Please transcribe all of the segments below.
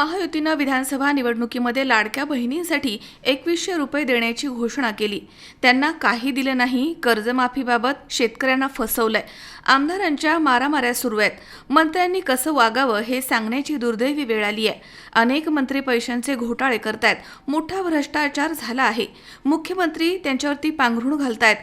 महायुतीनं विधानसभा निवडणुकीमध्ये लाडक्या बहिणींसाठी एकवीसशे रुपये देण्याची घोषणा केली. त्यांना काही दिलं नाही. कर्जमाफीबाबत शेतकऱ्यांना फसवलंय. आमदारांच्या मारामाऱ्या सुरू आहेत. मंत्र्यांनी कसं वागावं हे सांगण्याची दुर्दैवी वेळ आली आहे. अनेक मंत्री पैशांचे घोटाळे करतायत. मोठा भ्रष्टाचार झाला आहे. मुख्यमंत्री त्यांच्यावरती पांघरुण घालतायत.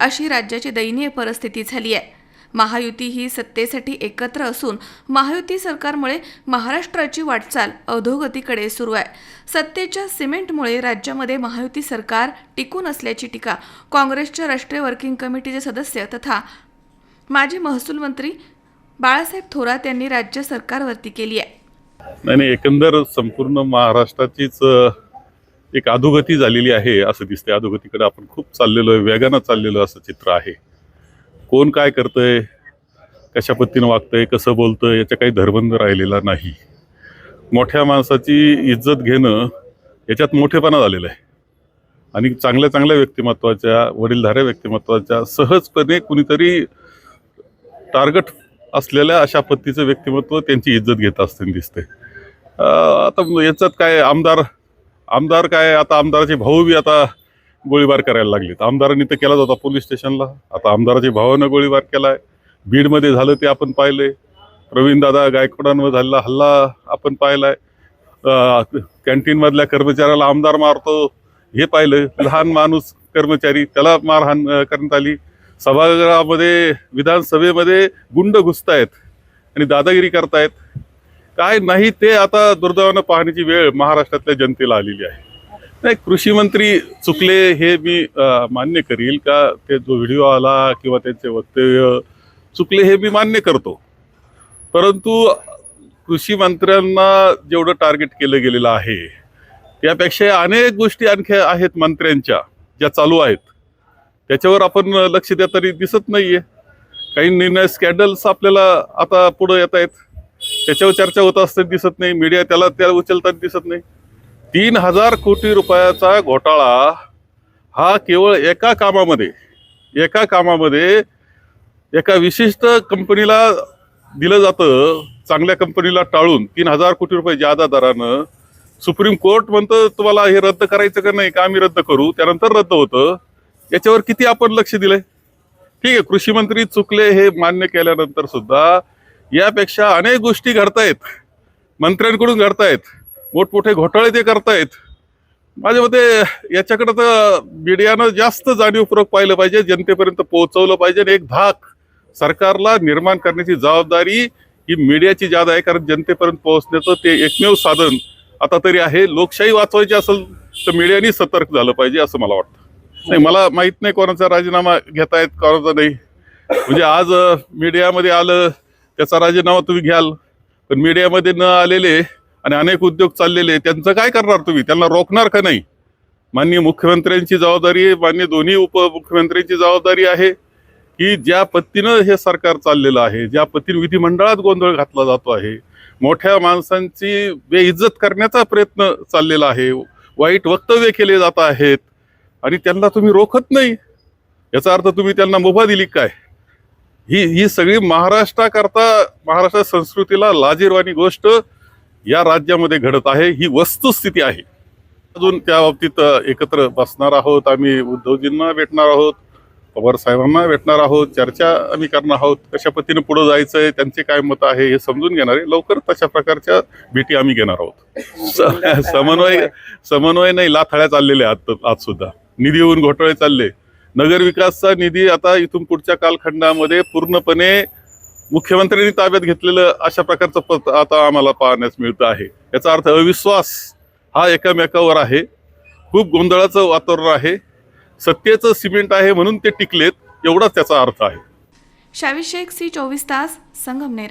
अशी राज्याची दयनीय परिस्थिती झाली आहे. महायुती ही सत्तेसाठी एकत्र असून महायुती सरकारमुळे महाराष्ट्राची वाटचाल अधोगतीकडे सुरू आहे. सत्तेच्या सिमेंटमुळे राज्यामध्ये महायुती सरकार टिकून असल्याची टीका काँग्रेसच्या राष्ट्रीय वर्किंग कमिटीचे सदस्य तथा माजी महसूल मंत्री बाळासाहेब थोरात यांनी राज्य सरकारवरती केली आहे. नाही नाही एकंदर संपूर्ण महाराष्ट्राचीच एक अधोगती झालेली आहे असं दिसते अधोगतीकडे आपण खूप चाललेलो आहे वेगानं चाललेलो असं चित्र आहे. कोण काय करतंय कशा पद्धतीनं वागतंय कसं बोलतं याचा काही धरबंध राहिलेला नाही. मोठ्या माणसाची इज्जत घेणं याच्यात मोठेपणा झालेला आहे. आणि चांगल्या चांगल्या व्यक्तिमत्वाच्या वडीलधाऱ्या व्यक्तिमत्वाच्या सहजपणे कुणीतरी टार्गेट असलेल्या अशा पद्धतीचं व्यक्तिमत्व त्यांची इज्जत घेत असताना दिसते आता याच्यात काय आमदार आमदार काय आता आमदाराचे भाऊ बी आता गोळीबार करायला लागलेत. आमदारांनी तर केलाच होता पोलीस स्टेशनला. आता आमदाराच्या भावानं गोळीबार केला आहे बीडमध्ये झालं ते आपण पाहिलंय. प्रवीणदादा गायकवाडांवर झालेला हल्ला आपण पाहिलाय. आहे कॅन्टीनमधल्या कर्मचाऱ्याला आमदार मारतो हे पाहिलं लहान माणूस कर्मचारी त्याला मारहाण करण्यात आली. सभागृहामध्ये विधानसभेमध्ये गुंड घुसतायत आणि दादागिरी करतायत. काय नाही ते आता दुर्दैवानं पाहण्याची वेळ महाराष्ट्रातल्या जनतेला आलेली आहे. नाही कृषी मंत्री चुकले हे मी मान्य करील का? ते जो व्हिडिओ आला किंवा त्यांचे वक्तव्य चुकले हे मी मान्य करतो. परंतु कृषी मंत्र्यांना जेवढं टार्गेट केलं गेलेलं आहे त्यापेक्षा अनेक गोष्टी आणखी आहेत मंत्र्यांच्या ज्या चालू आहेत. त्याच्यावर आपण लक्ष द्या तरी दिसत नाहीये. काही निर्णय स्कॅन्डल्स आपल्याला आता पुढे येत आहेत त्याच्यावर चर्चा होत असताना दिसत नाही. मीडिया त्याला त्याला उचलताना दिसत नाही. तीन हजार कोटी रुपयाचा घोटाळा हा केवळ एका कामामध्ये एका कामामध्ये एका विशिष्ट कंपनीला दिलं जातं चांगल्या कंपनीला टाळून तीन हजार कोटी रुपये जादा दरानं. सुप्रीम कोर्ट म्हणतं तुम्हाला हे रद्द करायचं का नाही? का आम्ही रद्द करू? त्यानंतर रद्द होतं. याच्यावर किती आपण लक्ष दिलंय? ठीक आहे कृषी मंत्री चुकले हे मान्य केल्यानंतर सुद्धा यापेक्षा अनेक गोष्टी घडतायत मंत्र्यांकडून घडतायत. मोठमोठे घोटाळे ते करतायत. माझ्या मते याच्याकडे तर मीडियानं जास्त जाणीवपूर्वक पाहिलं पाहिजे जनतेपर्यंत पोहोचवलं पाहिजे आणि एक धाक सरकारला निर्माण करण्याची जबाबदारी ही मीडियाची ज्यादा आहे कारण जनतेपर्यंत पोहोचण्याचं ते एकमेव साधन आता तरी आहे. लोकशाही वाचवायची असेल तर मीडियाने सतर्क झालं पाहिजे असं मला वाटतं. नाही मला माहीत नाही कोणाचा राजीनामा घेतायत कोणाचा नाही. म्हणजे आज मीडियामध्ये आलं त्याचा राजीनामा तुम्ही घ्याल. पण मीडियामध्ये न आलेले आणि अनेक उद्योग चाललेले त्यांचं काय करणार तुम्ही? त्यांना रोखणार का नाही? माननीय मुख्यमंत्र्यांची जबाबदारी मान्य दोन्ही उपमुख्यमंत्र्यांची जबाबदारी आहे की ज्या पद्धतीनं हे सरकार चाललेलं आहे ज्या पद्धतीने विधिमंडळात गोंधळ घातला जातो आहे मोठ्या माणसांची बेइज्जत करण्याचा प्रयत्न चाललेला आहे वाईट वक्तव्य केले जात आहेत आणि त्यांना तुम्ही रोखत नाही. याचा अर्थ तुम्ही त्यांना मुभा दिली काय? ही ही सगळी महाराष्ट्राकरता महाराष्ट्र संस्कृतीला लाजीरवाणी गोष्ट या राज्यामध्ये घडत आहे ही वस्तुस्थिती आहे. अजून त्या बाबतीत एकत्र बसणार आहोत आम्ही उद्धवजींना भेटणार आहोत पवार साहेबांना भेटणार आहोत चर्चा आम्ही करणार आहोत कशा पद्धतीने पुढे जायचंय त्यांचे काय मत आहे हे समजून घेणार आहे. लवकर तशा प्रकारच्या भेटी आम्ही घेणार आहोत. स- समन्वय समन्वय नाही लाथाळ्या चाललेल्या आज आज सुद्धा. निधी येऊन घोटाळे चालले. नगरविकासचा निधी आता इथून पुढच्या कालखंडामध्ये पूर्णपणे मुख्यमंत्र्यांनी ताब्यात घेतलेलं अशा प्रकारचं पत आता आम्हाला पाहण्यास मिळतं आहे. याचा अर्थ अविश्वास हा एकामेकावर आहे. खूप गोंधळाचं वातावरण आहे. सत्तेचं सिमेंट आहे म्हणून ते टिकलेत एवढाच त्याचा अर्थ आहे. शावी शेख सी चोवीस तास Sangamner.